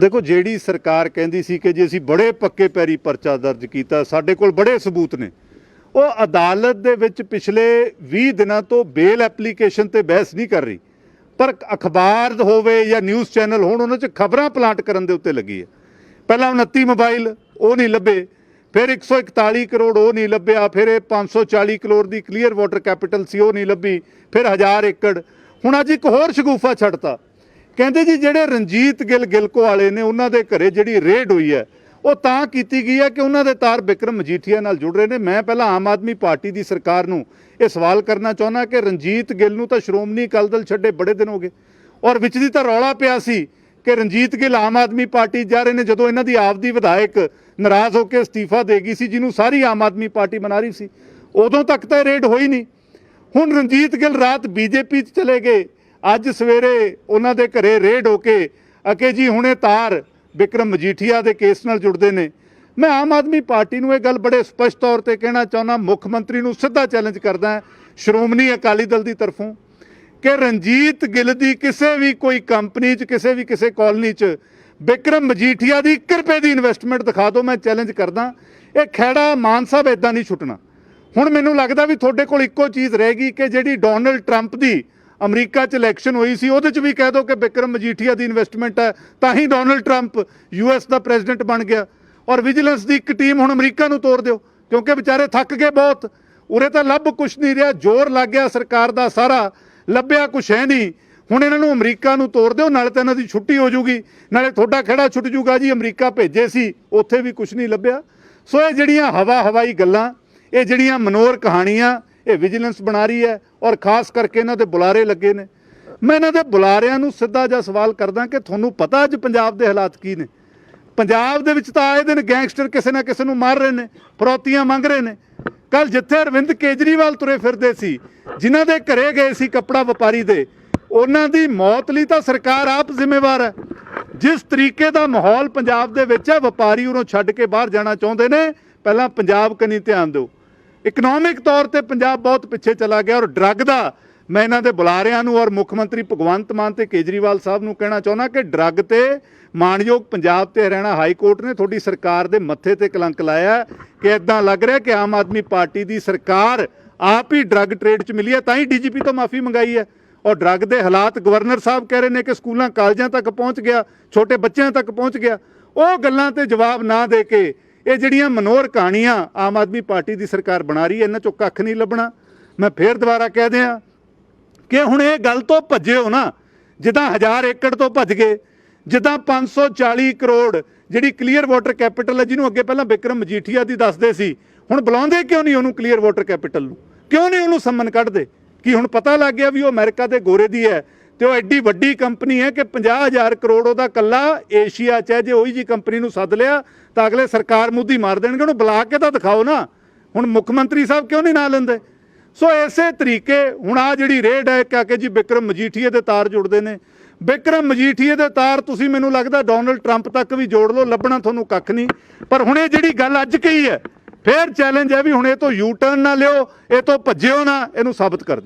ਦੇਖੋ, ਜਿਹੜੀ ਸਰਕਾਰ ਕਹਿੰਦੀ ਸੀ ਕਿ ਜੀ ਅਸੀਂ ਬੜੇ ਪੱਕੇ ਪੈਰੀ ਪਰਚਾ ਦਰਜ ਕੀਤਾ, ਸਾਡੇ ਕੋਲ ਬੜੇ ਸਬੂਤ ਨੇ। ਉਹ ਅਦਾਲਤ ਦੇ ਵਿੱਚ ਪਿਛਲੇ 20 ਦਿਨਾਂ ਤੋਂ ਬੇਲ ਐਪਲੀਕੇਸ਼ਨ ਤੇ ਬਹਿਸ ਨਹੀਂ ਕਰ ਰਹੀ। ਪਰ ਅਖਬਾਰ ਹੋਵੇ ਜਾਂ ਨਿਊਜ਼ ਚੈਨਲ ਹੋਣ, ਉਹਨਾਂ 'ਚ ਖਬਰਾਂ ਪਲਾਂਟ ਕਰਨ ਦੇ ਉੱਤੇ ਲੱਗੀ ਹੈ। ਪਹਿਲਾਂ 29 ਮੋਬਾਈਲ, ਉਹ ਨਹੀਂ ਲੱਭੇ। ਫਿਰ 141 ਕਰੋੜ, ਉਹ ਨਹੀਂ ਲੱਭਿਆ। ਫਿਰ ਇਹ 540 ਕਰੋੜ ਦੀ ਕਲੀਅਰ ਵਾਟਰ ਕੈਪੀਟਲ ਸੀ, ਉਹ ਨਹੀਂ ਲੱਭੀ। ਫਿਰ 1000 ਏਕੜ। ਹੁਣ ਅੱਜ ਇੱਕ ਹੋਰ ਸ਼ਗੂਫਾ ਛੱਡਤਾ। ਕਹਿੰਦੇ ਜੀ ਜਿਹੜੇ ਰਣਜੀਤ ਗਿੱਲ ਗਿਲਕੋ ਵਾਲੇ ਨੇ ਉਹਨਾਂ ਦੇ ਘਰੇ ਜਿਹੜੀ ਰੇਡ ਹੋਈ ਹੈ, ਉਹ ਤਾਂ ਕੀਤੀ ਗਈ ਹੈ ਕਿ ਉਹਨਾਂ ਦੇ ਤਾਰ ਬਿਕਰਮ ਮਜੀਠੀਆ ਨਾਲ ਜੁੜ ਰਹੇ ਨੇ। ਮੈਂ ਪਹਿਲਾਂ ਆਮ ਆਦਮੀ ਪਾਰਟੀ ਦੀ ਸਰਕਾਰ ਨੂੰ ਇਹ ਸਵਾਲ ਕਰਨਾ ਚਾਹੁੰਦਾ ਕਿ ਰਣਜੀਤ ਗਿੱਲ ਨੂੰ ਤਾਂ ਸ਼੍ਰੋਮਣੀ ਅਕਾਲੀ ਦਲ ਛੱਡੇ ਬੜੇ ਦਿਨ ਹੋ ਗਏ ਔਰ ਵਿੱਚ ਦੀ ਤਾਂ ਰੌਲਾ ਪਿਆ ਸੀ ਕਿ ਰਣਜੀਤ ਗਿੱਲ ਆਮ ਆਦਮੀ ਪਾਰਟੀ ਜਾ ਰਹੇ ਨੇ, ਜਦੋਂ ਇਹਨਾਂ ਦੀ ਆਪ ਦੀ ਵਿਧਾਇਕ ਨਾਰਾਜ਼ ਹੋ ਕੇ ਅਸਤੀਫਾ ਦੇ ਗਈ ਸੀ, ਜਿਹਨੂੰ ਸਾਰੀ ਆਮ ਆਦਮੀ ਪਾਰਟੀ ਮਨਾ ਰਹੀ ਸੀ। ਉਦੋਂ ਤੱਕ ਤਾਂ ਇਹ ਰੇਡ ਹੋਈ ਨਹੀਂ। ਹੁਣ ਰਣਜੀਤ ਗਿੱਲ ਰਾਤ ਬੀਜੇਪੀ 'ਚ ਚਲੇ ਗਏ। ਅੱਜ ਸਵੇਰੇ ਉਹਨਾਂ ਦੇ ਘਰੇ ਰੇਡ ਹੋ ਕੇ ਅਕੇ ਜੀ ਹੁਣੇ ਤਾਰ ਵਿਕਰਮ ਮਜੀਠੀਆ ਦੇ ਕੇਸ ਨਾਲ ਜੁੜਦੇ ਨੇ। ਮੈਂ ਆਮ ਆਦਮੀ ਪਾਰਟੀ ਨੂੰ ਇਹ ਗੱਲ ਬੜੇ ਸਪਸ਼ਟ ਤੌਰ ਤੇ ਕਹਿਣਾ ਚਾਹੁੰਦਾ, ਮੁੱਖ ਮੰਤਰੀ ਨੂੰ ਸਿੱਧਾ ਚੈਲੰਜ ਕਰਦਾ ਸ਼੍ਰੋਮਣੀ ਅਕਾਲੀ ਦਲ ਦੀ ਤਰਫੋਂ, ਕਿ ਰਣਜੀਤ ਗਿੱਲ ਦੀ ਕਿਸੇ ਵੀ ਕੋਈ ਕੰਪਨੀ 'ਚ, ਕਿਸੇ ਵੀ ਕਿਸੇ ਕਾਲਨੀ 'ਚ ਵਿਕਰਮ ਮਜੀਠੀਆ ਦੀ 1 ਰੁਪਏ ਦੀ ਇਨਵੈਸਟਮੈਂਟ ਦਿਖਾ ਦਿਓ, ਮੈਂ ਚੈਲੰਜ ਕਰਦਾ ਇਹ ਖੈੜਾ ਮਾਨ ਸਾਹਿਬ ਇਦਾਂ ਨਹੀਂ ਛੁੱਟਣਾ। ਹੁਣ ਮੈਨੂੰ ਲੱਗਦਾ ਵੀ ਤੁਹਾਡੇ ਕੋਲ ਇੱਕੋ ਚੀਜ਼ ਰਹਿ ਗਈ ਕਿ ਜਿਹੜੀ ਡੋਨਲਡ ਟਰੰਪ ਦੀ ਅਮਰੀਕਾ 'ਚ ਇਲੈਕਸ਼ਨ ਹੋਈ ਸੀ, ਉਹਦੇ 'ਚ ਵੀ ਕਹਿ ਦਿਓ ਕਿ ਬਿਕਰਮ ਮਜੀਠੀਆ ਦੀ ਇਨਵੈਸਟਮੈਂਟ ਹੈ, ਤਾਂ ਹੀ ਡੋਨਲਡ ਟਰੰਪ ਯੂਐਸ ਦਾ ਪ੍ਰੈਜ਼ੀਡੈਂਟ ਬਣ ਗਿਆ। ਔਰ ਵਿਜੀਲੈਂਸ ਦੀ ਇੱਕ ਟੀਮ ਹੁਣ ਅਮਰੀਕਾ ਨੂੰ ਤੋੜ ਦਿਓ, ਕਿਉਂਕਿ ਵਿਚਾਰੇ ਥੱਕ ਗਏ ਬਹੁਤ। ਉਰੇ ਤਾਂ ਲੱਭ ਕੁਛ ਨਹੀਂ ਰਿਹਾ, ਜ਼ੋਰ ਲੱਗ ਗਿਆ ਸਰਕਾਰ ਦਾ ਸਾਰਾ, ਲੱਭਿਆ ਕੁਛ ਹੈ ਨਹੀਂ। ਹੁਣ ਇਹਨਾਂ ਨੂੰ ਅਮਰੀਕਾ ਨੂੰ ਤੋੜ ਦਿਓ, ਨਾਲੇ ਤਾਂ ਇਹਨਾਂ ਦੀ ਛੁੱਟੀ ਹੋ ਜੂਗੀ। ਨਾਲੇ ਤੁਹਾਡਾ ਖੜਾ ਛੁੱਟ ਜੂਗਾ ਜੀ, ਅਮਰੀਕਾ ਭੇਜੇ ਸੀ, ਉੱਥੇ ਵੀ ਕੁਛ ਨਹੀਂ ਲੱਭਿਆ। ਸੋ ਇਹ ਜਿਹੜੀਆਂ ਹਵਾ ਹਵਾਈ ਗੱਲਾਂ, ਇਹ ਜਿਹੜੀਆਂ ਮਨੋਰ ਕਹਾਣੀਆਂ ਇਹ ਵਿਜੀਲੈਂਸ ਬਣਾ ਰਹੀ ਹੈ ਔਰ ਖਾਸ ਕਰਕੇ ਇਹਨਾਂ ਦੇ ਬੁਲਾਰੇ ਲੱਗੇ ਨੇ। ਮੈਂ ਇਹਨਾਂ ਦੇ ਬੁਲਾਰਿਆਂ ਨੂੰ ਸਿੱਧਾ ਜਿਹਾ ਸਵਾਲ ਕਰਦਾ ਕਿ ਤੁਹਾਨੂੰ ਪਤਾ ਅੱਜ ਪੰਜਾਬ ਦੇ ਹਾਲਾਤ ਕੀ ਨੇ? ਪੰਜਾਬ ਦੇ ਵਿੱਚ ਤਾਂ ਆਏ ਦਿਨ ਗੈਂਗਸਟਰ ਕਿਸੇ ਨਾ ਕਿਸੇ ਨੂੰ ਮਾਰ ਰਹੇ ਨੇ, ਫਰੋਤੀਆਂ ਮੰਗ ਰਹੇ ਨੇ। ਕੱਲ ਜਿੱਥੇ ਅਰਵਿੰਦ ਕੇਜਰੀਵਾਲ ਤੁਰੇ ਫਿਰਦੇ ਸੀ, ਜਿਨ੍ਹਾਂ ਦੇ ਘਰੇ ਗਏ ਸੀ ਕੱਪੜਾ ਵਪਾਰੀ ਦੇ, ਉਹਨਾਂ ਦੀ ਮੌਤ ਲਈ ਤਾਂ ਸਰਕਾਰ ਆਪ ਜ਼ਿੰਮੇਵਾਰ ਹੈ। ਜਿਸ ਤਰੀਕੇ ਦਾ ਮਾਹੌਲ ਪੰਜਾਬ ਦੇ ਵਿੱਚ ਹੈ, ਵਪਾਰੀ ਉਹਨੂੰ ਛੱਡ ਕੇ ਬਾਹਰ ਜਾਣਾ ਚਾਹੁੰਦੇ ਨੇ, ਪਹਿਲਾਂ ਪੰਜਾਬ ਕਨੀ ਧਿਆਨ ਦਿਓ। ਇਕਨੋਮਿਕ ਤੌਰ ਤੇ ਪੰਜਾਬ ਬਹੁਤ ਪਿੱਛੇ ਚਲਾ ਗਿਆ ਔਰ ਡਰੱਗ ਦਾ ਮੈਂ ਇਹਨਾਂ ਦੇ ਬੁਲਾਰਿਆਂ ਨੂੰ ਔਰ ਮੁੱਖ ਮੰਤਰੀ ਭਗਵੰਤ ਮਾਨ ਤੇ ਕੇਜਰੀਵਾਲ ਸਾਹਿਬ ਨੂੰ ਕਹਿਣਾ ਚਾਹੁੰਦਾ ਕਿ ਡਰੱਗ ਤੇ ਮਾਨਯੋਗ ਪੰਜਾਬ ਤੇ ਹਰਿਆਣਾ ਹਾਈ ਕੋਰਟ ਨੇ ਤੁਹਾਡੀ ਸਰਕਾਰ ਦੇ ਮੱਥੇ ਤੇ ਕਲੰਕ ਲਾਇਆ ਕਿ ਇਦਾਂ ਲੱਗ ਰਿਹਾ ਕਿ ਆਮ ਆਦਮੀ ਪਾਰਟੀ ਦੀ ਸਰਕਾਰ ਆਪ ਹੀ ਡਰੱਗ ਟ੍ਰੇਡ 'ਚ ਮਿਲੀ ਹੈ, ਤਾਂ ਹੀ ਡੀਜੀਪੀ ਤੋਂ ਮਾਫੀ ਮੰਗਾਈ ਹੈ। ਔਰ ਡਰੱਗ ਦੇ ਹਾਲਾਤ ਗਵਰਨਰ ਸਾਹਿਬ ਕਹਿ ਰਹੇ ਨੇ ਕਿ ਸਕੂਲਾਂ, ਕਾਲਜਾਂ ਤੱਕ ਪਹੁੰਚ ਗਿਆ, ਛੋਟੇ ਬੱਚਿਆਂ ਤੱਕ ਪਹੁੰਚ ਗਿਆ। ਉਹ ਗੱਲਾਂ ਤੇ ਜਵਾਬ ਨਾ ਦੇ ਕੇ ਇਹ ਜਿਹੜੀਆਂ ਮਨੋਰ ਕਹਾਣੀਆਂ ਆਮ ਆਦਮੀ ਪਾਰਟੀ ਦੀ ਸਰਕਾਰ ਬਣਾ ਰਹੀ ਹੈ, ਇਹਨਾਂ ਚੋਂ ਕੱਖ ਨਹੀਂ ਲੱਭਣਾ। ਮੈਂ ਫੇਰ ਦੁਬਾਰਾ ਕਹਿ ਦਿਆਂ ਕਿ ਹੁਣ ਇਹ ਗੱਲ ਤੋਂ ਭੱਜਿਓ ਨਾ, ਜਿੱਦਾਂ 1000 ਏਕੜ ਤੋਂ ਭੱਜ ਗਏ, ਜਿੱਦਾਂ 540 ਕਰੋੜ ਜਿਹੜੀ ਕਲੀਅਰ ਵਾਟਰ ਕੈਪੀਟਲ ਹੈ, ਜਿਹਨੂੰ ਅੱਗੇ ਪਹਿਲਾਂ ਵਿਕਰਮ ਮਜੀਠੀਆ ਦੀ ਦੱਸਦੇ ਸੀ, ਹੁਣ ਬੁਲਾਉਂਦੇ ਕਿਉਂ ਨਹੀਂ ਉਹਨੂੰ ਕਲੀਅਰ ਵਾਟਰ ਕੈਪੀਟਲ ਨੂੰ? ਕਿਉਂ ਨਹੀਂ ਉਹਨੂੰ ਸੰਮਨ ਕੱਢਦੇ? ਕਿ ਹੁਣ ਪਤਾ ਲੱਗ ਗਿਆ ਵੀ ਉਹ ਅਮਰੀਕਾ ਦੇ ਗੋਰੇ ਦੀ ਹੈ ਤੇ ਉਹ ਐਡੀ ਵੱਡੀ ਕੰਪਨੀ ਹੈ ਕਿ 50000 ਕਰੋੜ ਉਹਦਾ ਕੱਲਾ ਏਸ਼ੀਆ ਚ ਹੈ, ਜੇ ਉਹੀ ਜੀ ਕੰਪਨੀ ਨੂੰ ਸੱਦ ਲਿਆ, ਤਾਂ ਅਗਲੇ ਸਰਕਾਰ ਮੁੱਦੀ ਮਾਰ ਦੇਣਗੇ, ਉਹਨੂੰ ਬੁਲਾ ਕੇ ਤਾਂ ਦਿਖਾਓ ਨਾ। ਹੁਣ ਮੁੱਖ ਮੰਤਰੀ ਸਾਹਿਬ ਕਿਉਂ ਨਹੀਂ ਨਾ ਲੈਂਦੇ? ਸੋ ਇਸੇ ਤਰੀਕੇ ਹੁਣ ਆ ਜਿਹੜੀ ਰੇਡ ਹੈ ਕਿ ਕਿ ਜੀ ਵਿਕਰਮ ਮਜੀਠੀਏ ਦੇ ਤਾਰ ਜੁੜਦੇ ਨੇ। ਵਿਕਰਮ ਮਜੀਠੀਏ ਦੇ ਤਾਰ ਤੁਸੀਂ ਮੈਨੂੰ ਲੱਗਦਾ ਡੋਨਲਡ ਟਰੰਪ ਤੱਕ ਵੀ ਜੋੜ ਲਓ, ਲੱਭਣਾ ਤੁਹਾਨੂੰ ਕੱਖ ਨਹੀਂ। ਪਰ ਹੁਣ ਇਹ ਜਿਹੜੀ ਗੱਲ ਅੱਜ ਕਹੀ ਹੈ, ਫੇਰ ਚੈਲੰਜ ਹੈ ਵੀ ਹੁਣ ਇਹ ਤੋਂ ਯੂ ਟਰਨ ਨਾ ਲਿਓ, ਇਹ ਤੋਂ ਭੱਜਿਓ ਨਾ, ਇਹਨੂੰ ਸਾਬਤ ਕਰ ਦਿਓ।